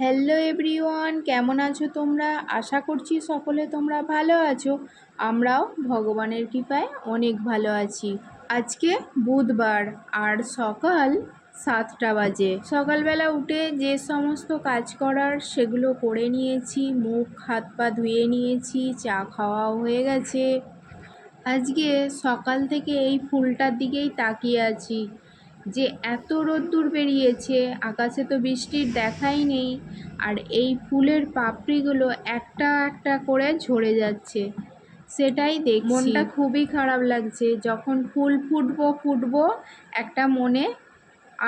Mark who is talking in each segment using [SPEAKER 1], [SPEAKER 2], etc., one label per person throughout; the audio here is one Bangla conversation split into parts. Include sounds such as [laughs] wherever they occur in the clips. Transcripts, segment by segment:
[SPEAKER 1] হ্যালো এভরিওয়ান কেমন আছো তোমরা? আশা করছি সকলে তোমরা ভালো আছো। আমরাও ভগবানের কৃপায় অনেক ভালো আছি। আজকে বুধবার, আর সকাল সাতটা বাজে। সকালবেলা উঠে যে সমস্ত কাজ করার সেগুলো করে নিয়েছি, মুখ, হাত পা ধুয়ে নিয়েছি, চা খাওয়াও হয়ে গেছে। আজকে সকাল থেকে এই ফুলটার দিকেই তাকিয়ে আছি। যে এত রোদ্দুর বেরিয়েছে, আকাশে তো বৃষ্টির দেখাই নেই, আর এই ফুলের পাপড়িগুলো একটা একটা করে ঝরে যাচ্ছে। সেটাই দেখ মনটা খুবই খারাপ লাগছে। যখন ফুল ফুটবো ফুটবো, একটা মনে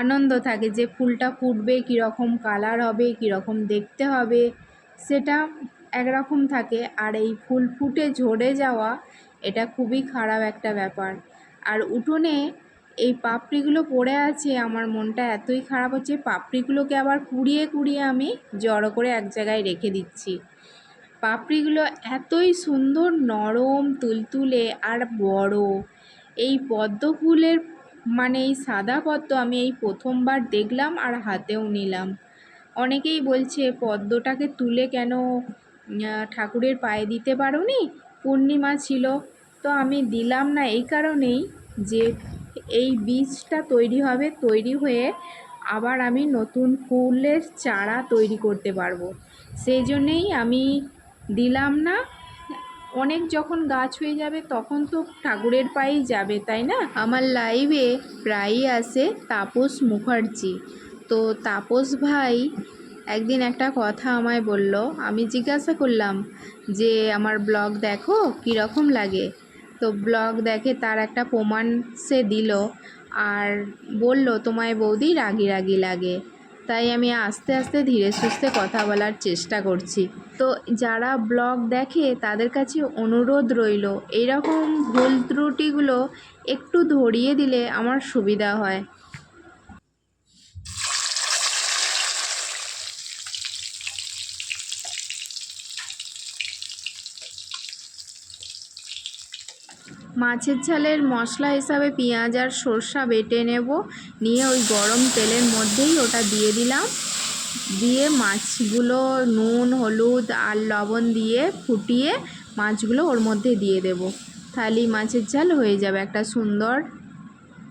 [SPEAKER 1] আনন্দ থাকে যে ফুলটা ফুটবে, কীরকম কালার হবে, কীরকম দেখতে হবে, সেটা একরকম থাকে। আর এই ফুল ফুটে ঝরে যাওয়া, এটা খুবই খারাপ একটা ব্যাপার। আর উঠোনে এই পাপড়িগুলো পড়ে আছে, আমার মনটা এতই খারাপ হচ্ছে, পাপড়িগুলোকে আবার কুড়িয়ে কুড়িয়ে আমি জড়ো করে এক জায়গায় রেখে দিচ্ছি। পাপড়িগুলো এতই সুন্দর, নরম, তুলতুলে আর বড়। এই পদ্ম ফুলের মানে এই সাদা পদ্ম আমি এই প্রথমবার দেখলাম আর হাতেও নিলাম। অনেকেই বলছে, পদ্মটাকে তুলে কেন ঠাকুরের পায়ে দিতে পারো নি পূর্ণিমা ছিল। তো আমি দিলাম না, এই কারণেই যে এই বীজটা তৈরি হবে, তৈরি হয়ে আবার আমি নতুন ফুলের চারা তৈরি করতে পারব। সেই জন্যেই আমি দিলাম না। অনেক যখন গাছ হয়ে যাবে তখন তো ঠাকুরের পায়েই যাবে, তাই না? আমার লাইভে প্রায়ই আসে তাপস মুখার্জি। তো তাপস ভাই একদিন একটা কথা আমায় বলল, আমি জিজ্ঞাসা করলাম যে, আমার ব্লগ দেখো, কীরকম লাগে? তো ব্লগ দেখে তার একটা প্রমাণ সে দিল আর বলল, তোমায় বৌদি রাগি রাগি লাগে। তাই আমি আস্তে আস্তে ধীরে সুস্থে কথা বলার চেষ্টা করছি। তো যারা ব্লগ দেখে তাদের কাছে অনুরোধ রইল, এইরকম ভুল ত্রুটিগুলো একটু ধরিয়ে দিলে আমার সুবিধা হয়। মাছের ঝালের মশলা হিসাবে পেঁয়াজ আর সর্ষা বেটে নেব। নিয়ে ওই গরম তেলের মধ্যেই ওটা দিয়ে দিলাম। দিয়ে মাছগুলো নুন, হলুদ আর লবণ দিয়ে ফুটিয়ে মাছগুলো ওর মধ্যে দিয়ে দেব। তাহলেই মাছের ঝাল হয়ে যাবে, একটা সুন্দর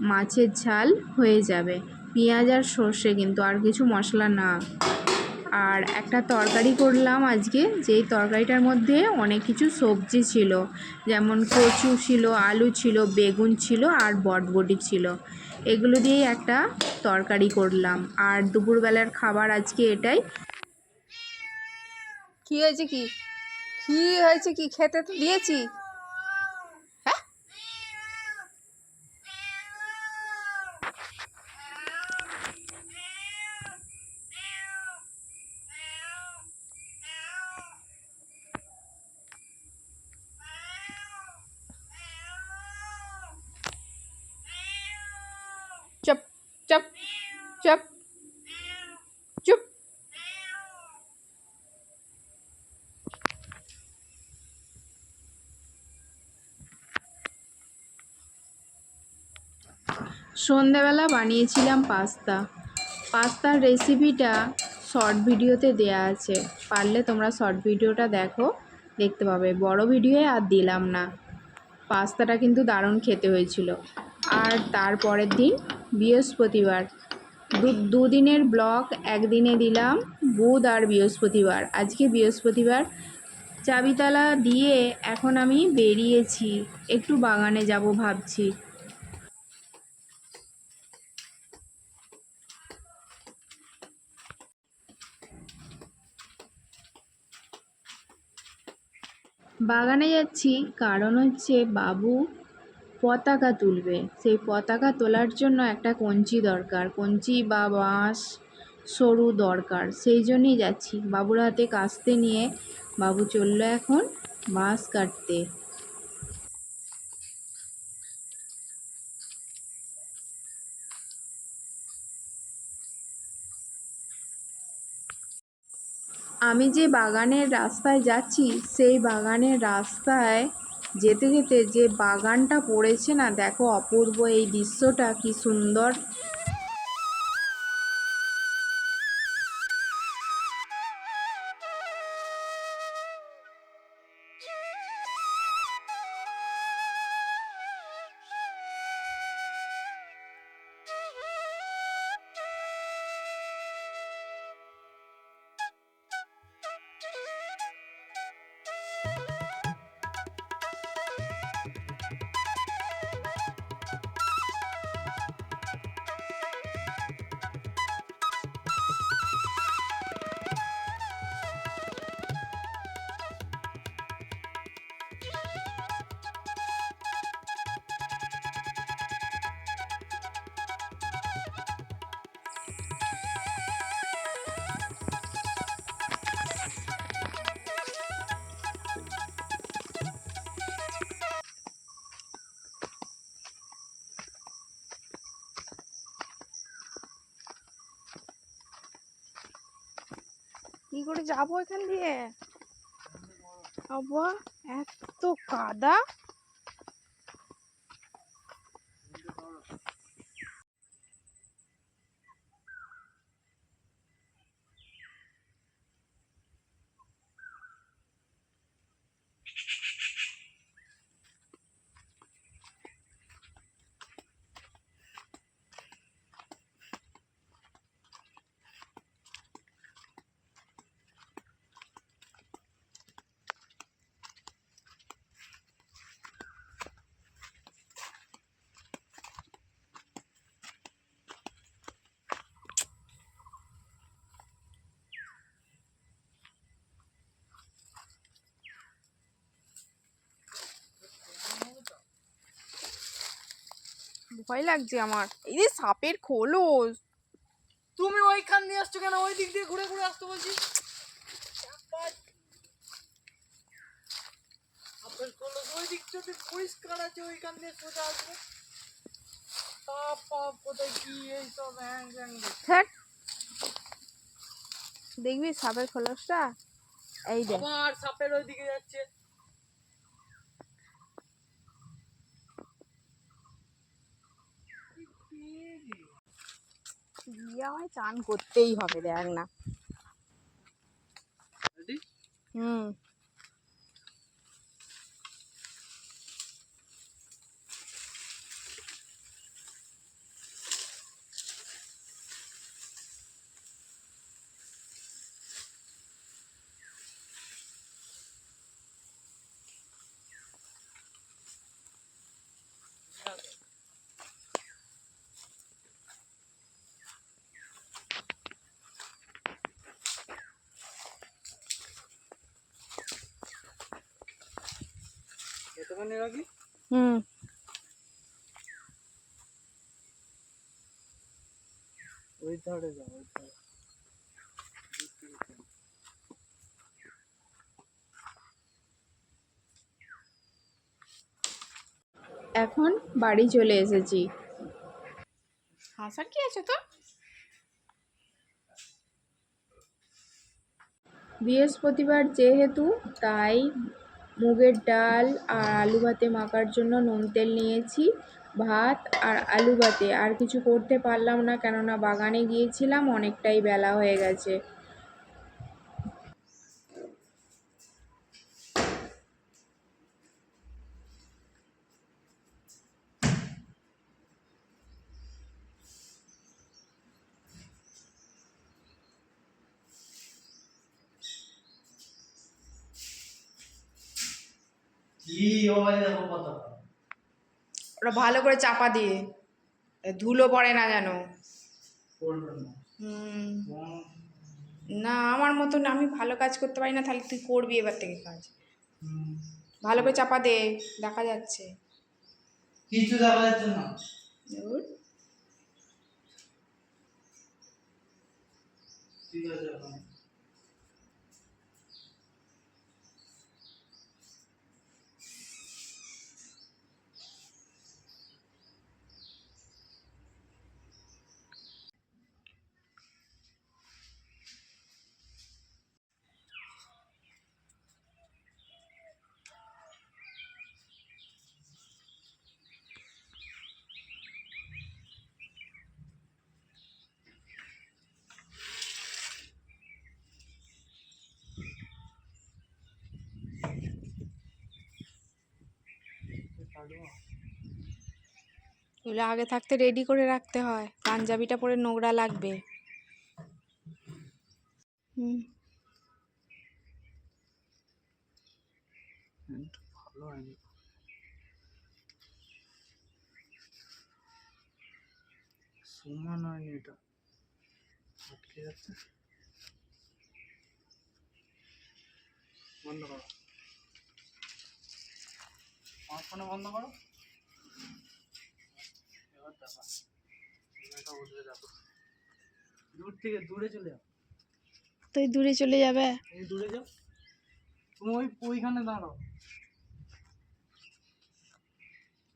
[SPEAKER 1] মাছের ঝাল হয়ে যাবে। পেঁয়াজ আর সর্ষে কিন্তু আর কিছু মশলা না। আর একটা তরকারি করলাম আজকে। যেই তরকারিটার মধ্যে অনেক কিছু সবজি ছিল, যেমন কচু ছিল, আলু ছিল, বেগুন ছিল আর বটবটি ছিল। এগুলো দিয়েই একটা তরকারি করলাম। আর দুপুরবেলার খাবার আজকে এটাই।
[SPEAKER 2] কি হয়েছে কি? কি হয়েছে কি? খেতে তো দিয়েছি। চুপ চুপ চুপ
[SPEAKER 1] সন্ধেবেলা বানিয়েছিলাম পাস্তা। পাস্তার রেসিপিটা শর্ট ভিডিওতে দেয়া আছে। পারলে তোমরা শর্ট ভিডিওটা দেখো, দেখতে পাবে। বড় ভিডিওয়ে আর দিলাম না। পাস্তাটা কিন্তু দারুণ খেতে হয়েছিল। আর তারপরের দিন বৃহস্পতিবার। দু, দুদিনের ব্লগ একদিনে দিলাম, বুধ আর বৃহস্পতিবার। আজকে বৃহস্পতিবার। চাবিতালা দিয়ে এখন আমি বেরিয়েছি, একটু বাগানে যাব ভাবছি। বাগানে যাচ্ছি, কারণ হচ্ছে বাবু পতাকা তুলবে। সেই পতাকা তোলার জন্য একটা কঞ্চি দরকার। কঞ্চি বা বাঁশ, সরু দরকার। সেই জন্যই যাচ্ছি। বাবুর হাতে কাস্তে নিয়ে বাবু চলল এখন বাঁশ কাটতে। আমি যে বাগানের রাস্তায় যাচ্ছি, সেই বাগানের রাস্তায় যেতে যেতে যে বাগানটা পড়েছে না দেখো অপূর্ব এই দৃশ্যটা কী সুন্দর।
[SPEAKER 2] কি করে যাব এখান দিয়ে? আবহাওয়া এত কাদা। ভয় লাগছে আমার। এই যে সাপের খোলস।
[SPEAKER 3] তুমি ওইখান দিয়ে আসছো কেন? ওই দিক দিয়ে ঘুরে ঘুরে আসতে বলছি। ওই দিকটাতে পরিষ্কার আছে ওইখান দিয়ে সোজা আসবে।
[SPEAKER 2] দেখবি সাপের খোলসটা? এই দেখ।
[SPEAKER 3] সাপের ওই দিকে যাচ্ছে।
[SPEAKER 2] গিয়ে হয় চান করতেই হবে দেখ না।
[SPEAKER 3] হম
[SPEAKER 2] হুম।
[SPEAKER 3] এতখানি রাখি
[SPEAKER 2] হুম।
[SPEAKER 3] ওই ধারে যাও ওই ধারে।
[SPEAKER 1] এখন বাড়ি চলে এসেছি।
[SPEAKER 2] হাসার কি আছে তো
[SPEAKER 1] বৃহস্পতিবার যেহেতু তাই মুগের ডাল আর আলু ভাতে মাখার জন্য নুন তেল নিয়েছি, ভাত আর আলু ভাতে। আর কিছু করতে পারলাম না কেননা বাগানে গিয়েছিলাম, অনেকটাই বেলা হয়ে গেছে। ওটা ভালো করে চাপা দিয়ে ধুলো পড়ে না যেন।
[SPEAKER 3] না।
[SPEAKER 1] আমার মতন আমি ভালো কাজ করতে পারি না তাহলে তুই করবি এবার থেকে কাজ।
[SPEAKER 3] হুম।
[SPEAKER 1] ভালো করে চাপা দে দেখা যাচ্ছে।
[SPEAKER 3] কিছু দেখা যাচ্ছে না। ঠিক আছে
[SPEAKER 2] এগুলো আগে থাকতে রেডি করে রাখতে হয়। পাঞ্জাবিটা পরে নোংরা লাগবে। হুম।
[SPEAKER 3] বন্ধ করো। আমার ফোনে বন্ধ করো। এবার দেখো। এটা উঠবে দেখো দূর থেকে দূরে চলে যাও।
[SPEAKER 2] তুই দূরে চলে যাবে?
[SPEAKER 3] এই দূরে যাও। তুমি ওই ওইখানে দাঁড়াও।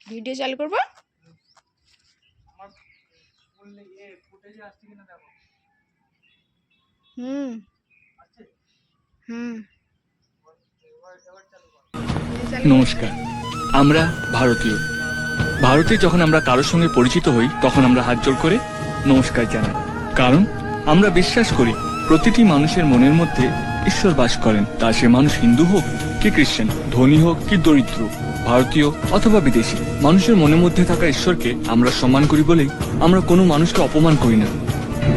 [SPEAKER 2] ভিডিও চালু করব?
[SPEAKER 3] আমার এ ফুটেজে আসছে কিনা দেখো।
[SPEAKER 2] হুম। হুম।
[SPEAKER 4] নমস্কার। আমরা ভারতীয়। ভারতে যখন আমরা কারোর সঙ্গে পরিচিত হই, তখন আমরা হাত জোড় করে নমস্কার জানাই। কারণ আমরা বিশ্বাস করি, প্রতিটি মানুষের মনের মধ্যে ঈশ্বর বাস করেন। তা সে মানুষ হিন্দু হোক কি খ্রিস্টান, ধনী হোক কি দরিদ্র, ভারতীয় অথবা বিদেশি, মানুষের মনের মধ্যে থাকা ঈশ্বরকে আমরা সম্মান করি বলেই আমরা কোনো মানুষকে অপমান করি না।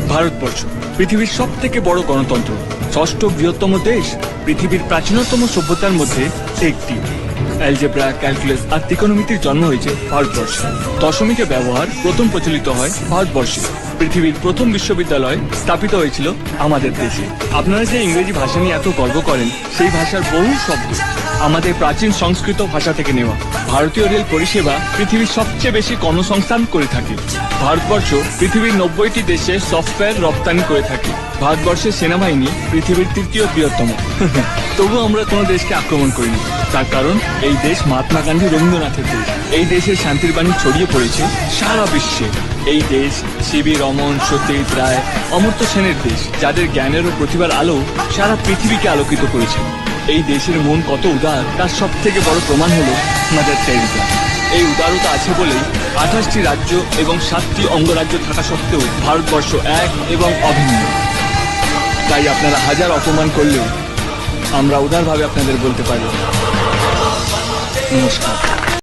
[SPEAKER 4] ভারতবর্ষ, পৃথিবীর সব থেকে বড় গণতন্ত্র, ষষ্ঠ বৃহত্তম দেশ, পৃথিবীর প্রাচীনতম সভ্যতার মধ্যে একটি। অ্যালজেব্রা ক্যালকুলাস আর ত্রিকোণমিতির জন্ম হয়েছে ভারতবর্ষে। দশমিকে ব্যবহার প্রথম প্রচলিত হয় ভারতবর্ষে। পৃথিবীর প্রথম বিশ্ববিদ্যালয় স্থাপিত হয়েছিল আমাদের দেশে। আপনারা যে ইংরেজি ভাষা নিয়ে এত গর্ব করেন, সেই ভাষার বহু শব্দ আমাদের প্রাচীন সংস্কৃত ভাষা থেকে নেওয়া। ভারতীয় রেল পরিষেবা পৃথিবীর সবচেয়ে বেশি কর্মসংস্থান করে থাকে। ভারতবর্ষ পৃথিবীর নব্বইটি দেশে সফটওয়্যার রপ্তানি করে থাকে। ভারতবর্ষের সেনাবাহিনী পৃথিবীর তৃতীয় বৃহত্তম। [laughs] তবু আমরা কোনো দেশকে আক্রমণ করিনি। তার কারণ, এই দেশ মহাত্মা গান্ধী রবীন্দ্রনাথের দেশ। এই দেশের শান্তির বাণী ছড়িয়ে পড়েছে সারা বিশ্বে। এই দেশ সিবি রমন, সত্যজিৎ রায়, অমর্ত্য সেনের দেশ, যাদের জ্ঞানের ও প্রতিভার আলো সারা পৃথিবীকে আলোকিত করেছে। এই দেশের মন কত উদার, তার সব থেকে বড় প্রমাণ হলো মাদার টেরিজা এই উদারতা আছে বলেই আঠাশটি রাজ্য এবং সাতটি অঙ্গরাজ্য থাকা সত্ত্বেও ভারতবর্ষ এক এবং অভিন্ন। তাই আপনারা হাজার অপমান করলেও আমরা উদারভাবে আপনাদের বলতে পারি নমস্কার।